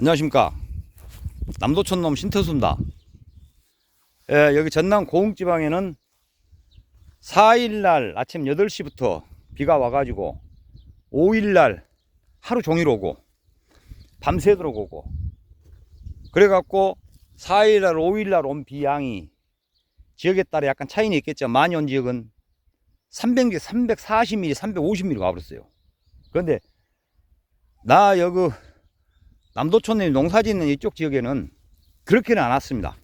안녕하십니까. 남도촌놈 신태수입니다. 예, 여기 전남 고흥지방에는 4일날 아침 8시부터 비가 와가지고 5일날 하루 종일 오고 밤새도록 오고 그래갖고 4일날 5일날 온 비 양이 지역에 따라 약간 차이는 있겠죠 많이 온 지역은 300, 340mm, 350mm 가버렸어요. 그런데 나 여기 남도촌에 농사 짓는 이쪽 지역에는 그렇게는 안 왔습니다.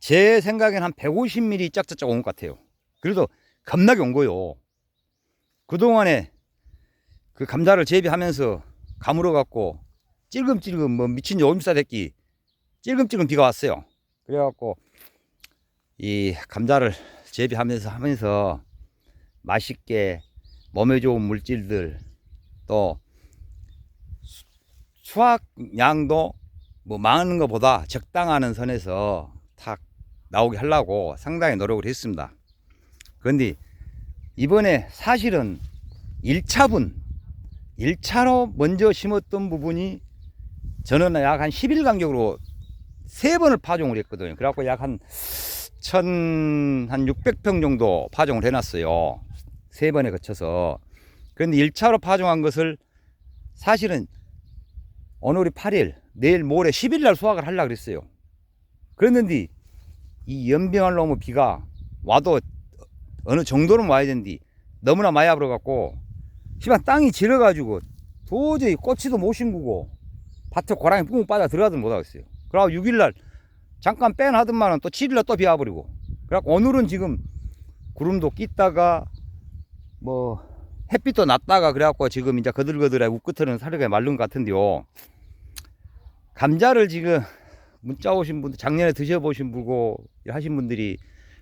제 생각엔 한 150mm 짝짝짝 온 것 같아요. 그래도 겁나게 온 거요. 그동안에 그 감자를 재배하면서 가물어 갖고 찔금찔금 뭐 미친 요임사 됐기 찔금찔금 비가 왔어요. 그래갖고 이 감자를 재배하면서 하면서 맛있게 몸에 좋은 물질들 또 수확량도 뭐 많은 것보다 적당한 선에서 탁 나오게 하려고 상당히 노력을 했습니다. 그런데 이번에 사실은 1차분, 1차로 먼저 심었던 부분이 저는 약 한 10일 간격으로 세 번을 파종을 했거든요. 그래갖고 약한 천, 한 600평 정도 파종을 해놨어요. 세 번에 거쳐서. 그런데 1차로 파종한 것을 사실은 오늘이 8일, 내일 모레 10일 날 수확을 하려고 그랬어요. 그랬는데 이 연병할 놈의 비가 와도 어느 정도는 와야 되는데 너무나 많이 와버려 갖고 시방 땅이 질어가지고 도저히 꼬치도 못 심고 밭에 고랑이 뿡 빠져 들어가든 못하겠어요. 그러고 6일 날 잠깐 빼놔하더만은 또 7일 날 또 비 와버리고 그래갖고 오늘은 지금 구름도 끼다가 뭐 햇빛도 났다가 그래갖고 지금 이제 거들거들해 우끝에는 사르게 마른 것 같은데요. 감자를 지금 문자 오신 분들 작년에 드셔보신 분고 하신 분들이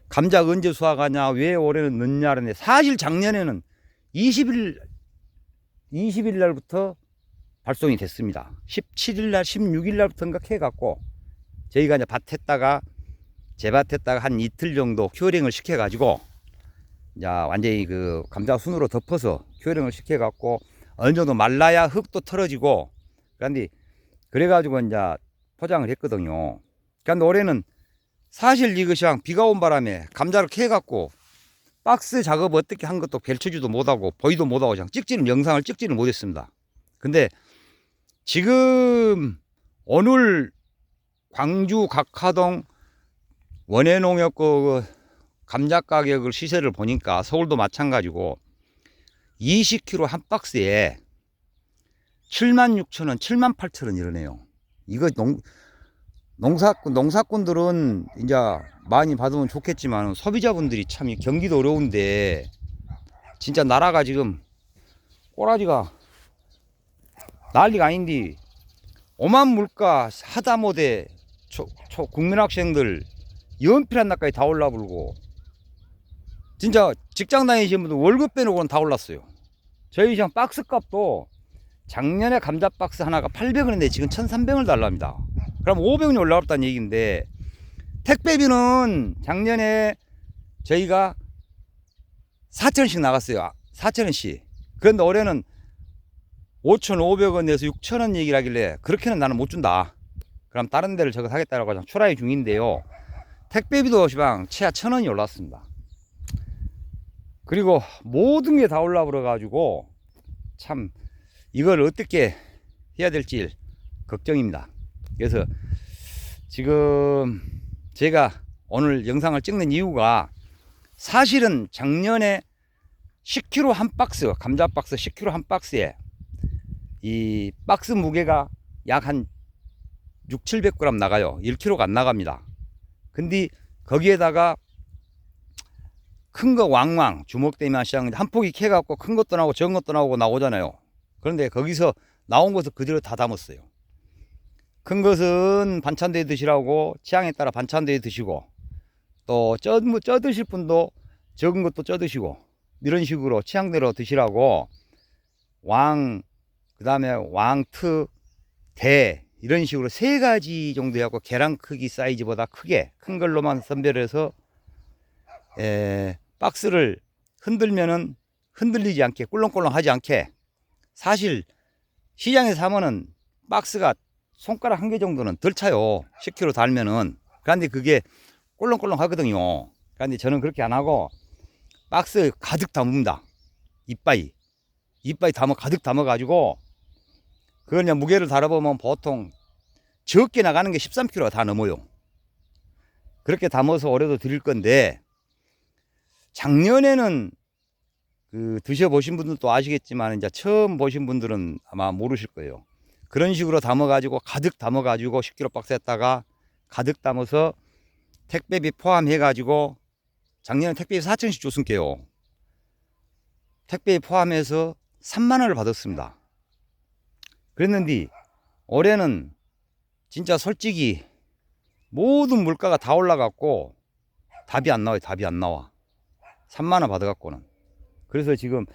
감자 언제 수확하냐 왜 올해는 늦냐 하는데 사실 작년에는 20일 20일 날부터 발송이 됐습니다. 17일 날 16일 날부터인가 해갖고 저희가 이제 밭했다가 재밭했다가 한 이틀 정도 큐어링을 시켜가지고 이제 완전히 그 감자 순으로 덮어서 큐어링을 시켜갖고 어느 정도 말라야 흙도 털어지고 그런데 그래가지고 이제 포장을 했거든요. 그런데 올해는 사실 이것이 그냥 비가 온 바람에 감자를 캐갖고 박스 작업 어떻게 한 것도 펼쳐지도 못하고 보이도 못하고 그냥 찍지는 영상을 찍지는 못했습니다. 근데 지금 오늘 광주 각하동 원해농협 그 감자 가격을 시세를 보니까 서울도 마찬가지고 20kg 한 박스에 7만 6천 원, 7만 8천 원 이러네요. 이거 농, 농사꾼, 농사꾼들은 이제 많이 받으면 좋겠지만 소비자분들이 참이 경기도 어려운데 진짜 나라가 지금 꼬라지가 난리가 아닌데 오만 물가 하다못해 초, 초 국민학생들 연필 한 나까지 다 올라 불고 진짜 직장 다니시는 분들 월급 빼놓고는 다 올랐어요. 저희 시장 박스 값도 작년에 감자 박스 하나가 800원인데 지금 1,300원을 달랍니다. 그럼 500원이 올라왔다는 얘기인데 택배비는 작년에 저희가 4,000원씩 나갔어요. 4,000원씩. 그런데 올해는 5,500원 내서 6,000원 얘기를 하길래 그렇게는 나는 못 준다. 그럼 다른 데를 저거 사겠다라고 출하의 중인데요. 택배비도 시방 최하 1,000원이 올랐습니다. 그리고 모든 게 다 올라 버려 가지고 참 이걸 어떻게 해야 될지 걱정입니다. 그래서 지금 제가 오늘 영상을 찍는 이유가 사실은 작년에 10kg 한 박스, 감자 박스 10kg 한 박스에 이 박스 무게가 약 한 6, 700g 나가요. 1kg가 안 나갑니다. 근데 거기에다가 큰 거 왕왕 주먹대면 시장 한 포기 캐갖고 큰 것도 나오고 적은 것도 나오고 나오잖아요. 그런데 거기서 나온 것을 그대로 다 담았어요. 큰 것은 반찬대에 드시라고 취향에 따라 반찬대에 드시고 또 쪄, 쪄 드실 분도 적은 것도 쪄 드시고 이런 식으로 취향대로 드시라고 왕, 그 다음에 왕트, 대 이런 식으로 세 가지 정도 해갖고 계란 크기 사이즈보다 크게 큰 걸로만 선별해서 에, 박스를 흔들면은 흔들리지 않게 꿀렁꿀렁하지 않게 사실 시장에서 사면은 박스가 손가락 한 개 정도는 덜 차요. 10kg 달면은. 그런데 그게 꼴렁꼴렁 하거든요. 그런데 저는 그렇게 안 하고 박스 가득 담습니다. 이빠이. 이빠이 담아, 가득 담아가지고 그걸 그냥 무게를 달아보면 보통 적게 나가는 게 13kg가 다 넘어요. 그렇게 담아서 올해도 드릴 건데 작년에는 그 드셔보신 분들도 아시겠지만 이제 처음 보신 분들은 아마 모르실 거예요. 그런 식으로 담아가지고 가득 담아가지고 10kg 박스 에다가 가득 담아서 택배비 포함해가지고 작년에 택배비 4천씩 줬으니까요. 택배비 포함해서 3만 원을 받았습니다. 그랬는데 올해는 진짜 솔직히 모든 물가가 다 올라갔고 답이 안 나와요. 답이 안 나와. 3만 원 받아갖고는. 그래서 지금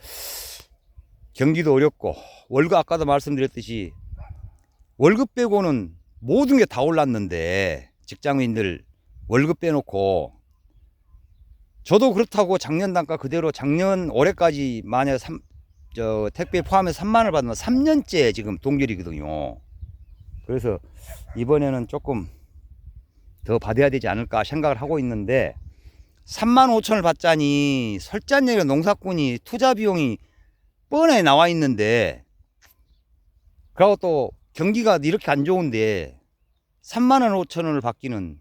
경기도 어렵고 월급 아까도 말씀드렸듯이 월급 빼고는 모든 게 다 올랐는데 직장인들 월급 빼놓고 저도 그렇다고 작년 단가 그대로 작년 올해까지 만약 3, 저 택배 포함해서 3만 원을 받으면 3년째 지금 동결이거든요. 그래서 이번에는 조금 더 받아야 되지 않을까 생각을 하고 있는데 3만 5천을 받자니 설짠예가 농사꾼이 투자 비용이 뻔해 나와 있는데 그리고 또 경기가 이렇게 안 좋은데 3만 원 5천 원을 받기는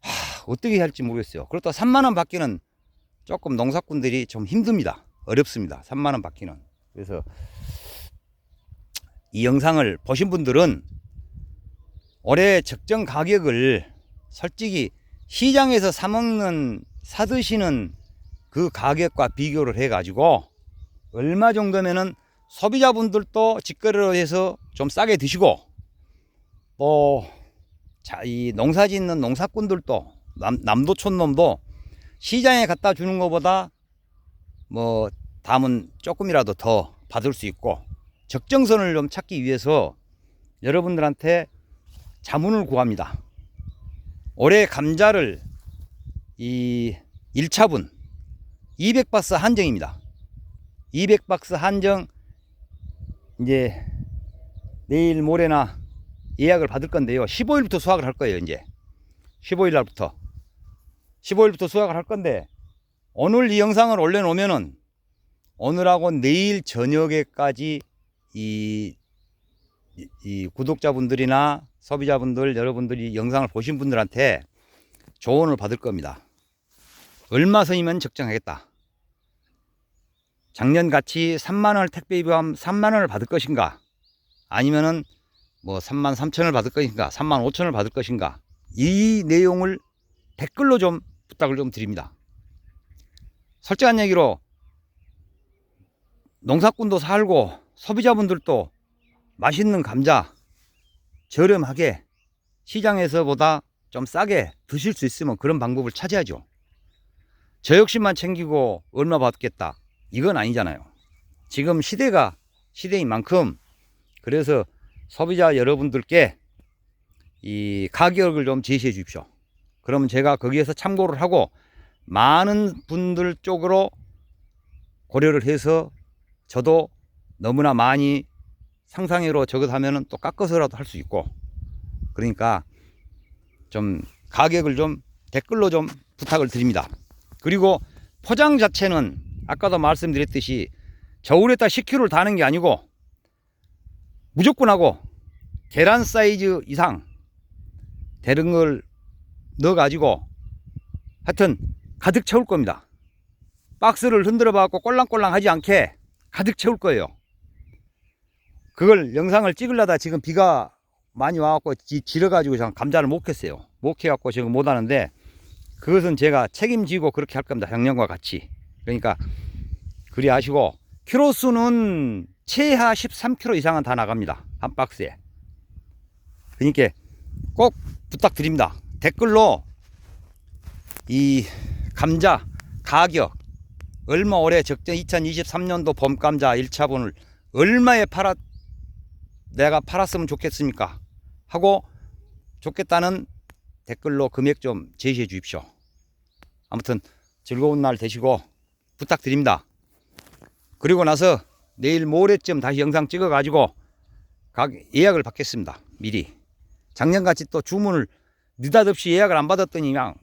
하, 어떻게 할지 모르겠어요. 그렇다 3만 원 받기는 조금 농사꾼들이 좀 힘듭니다. 어렵습니다. 3만 원 받기는. 그래서 이 영상을 보신 분들은 올해 적정 가격을 솔직히 시장에서 사 먹는 사 드시는 그 가격과 비교를 해 가지고 얼마 정도면은 소비자분들도 직거래로 해서 좀 싸게 드시고 또 자, 이 농사 짓는 농사꾼들도 남, 남도촌 놈도 시장에 갖다 주는 것보다 뭐 담은 조금이라도 더 받을 수 있고 적정선을 좀 찾기 위해서 여러분들한테 자문을 구합니다. 올해 감자를 이 1차분 200박스 한정입니다. 200박스 한정 이제 내일 모레나 예약을 받을 건데요. 15일부터 수확을 할 거예요, 이제. 15일 날부터. 15일부터 수확을 할 건데 오늘 이 영상을 올려 놓으면은 오늘하고 내일 저녁에까지 이, 이, 이 구독자분들이나 소비자분들 여러분들이 영상을 보신 분들한테 조언을 받을 겁니다. 얼마 선이면 적정하겠다. 작년 같이 3만 원을 택배 비하면 3만 원을 받을 것인가? 아니면은 뭐 3만 3천을 받을 것인가? 3만 5천을 받을 것인가? 이 내용을 댓글로 좀 부탁을 좀 드립니다. 솔직한 얘기로 농사꾼도 살고 소비자분들도 맛있는 감자 저렴하게 시장에서보다 좀 싸게 드실 수 있으면 그런 방법을 찾아야죠. 저 역시만 챙기고 얼마 받겠다. 이건 아니잖아요. 지금 시대가 시대인 만큼 그래서 소비자 여러분들께 이 가격을 좀 제시해 주십시오. 그러면 제가 거기에서 참고를 하고 많은 분들 쪽으로 고려를 해서 저도 너무나 많이 상상외로 저것 하면은 또 깎아서라도 할 수 있고 그러니까 좀 가격을 좀 댓글로 좀 부탁을 드립니다. 그리고 포장 자체는 아까도 말씀드렸듯이 저울에다 10kg를 다는 게 아니고 무조건 하고 계란 사이즈 이상 되는 걸 넣어 가지고 하여튼 가득 채울 겁니다. 박스를 흔들어 봐갖고 꼴랑꼴랑 하지 않게 가득 채울 거예요. 그걸 영상을 찍으려다 지금 비가 많이 와갖고 지려가지고 지금 감자를 못 캤어요. 못 캐갖고 지금 못 하는데 그것은 제가 책임지고 그렇게 할 겁니다. 작년과 같이. 그러니까 그리 아시고 키로수는 최하 13kg 이상은 다 나갑니다. 한 박스에. 그러니까 꼭 부탁드립니다. 댓글로 이 감자 가격 얼마 올해 적정 2023년도 봄 감자 1차분을 얼마에 팔았 내가 팔았으면 좋겠습니까? 하고 좋겠다는 댓글로 금액 좀 제시해 주십시오. 아무튼 즐거운 날 되시고 부탁드립니다. 그리고 나서 내일 모레쯤 다시 영상 찍어 가지고 각 예약을 받겠습니다. 미리. 작년같이 또 주문을 느닷없이 예약을 안 받았더니 그냥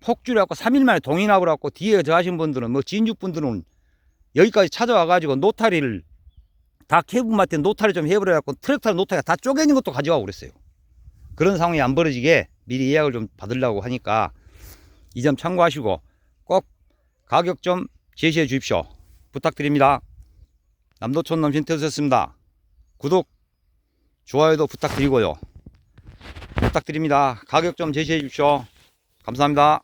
폭주해갖고 3일 만에 동인하고 그래갖고 뒤에 저 하신 분들은 뭐 진주 분들은 여기까지 찾아와 가지고 노타리를 다 케이블마트 노타리 좀 해버려갖고 트랙터 노타리가 다 쪼개진 것도 가져가고 그랬어요. 그런 상황이 안 벌어지게 미리 예약을 좀 받으려고 하니까 이 점 참고하시고 꼭 가격 좀 제시해 주십시오. 부탁드립니다. 남도촌 남신 태우셨습니다. 구독, 좋아요도 부탁드리고요. 부탁드립니다. 가격 좀 제시해 주십시오. 감사합니다.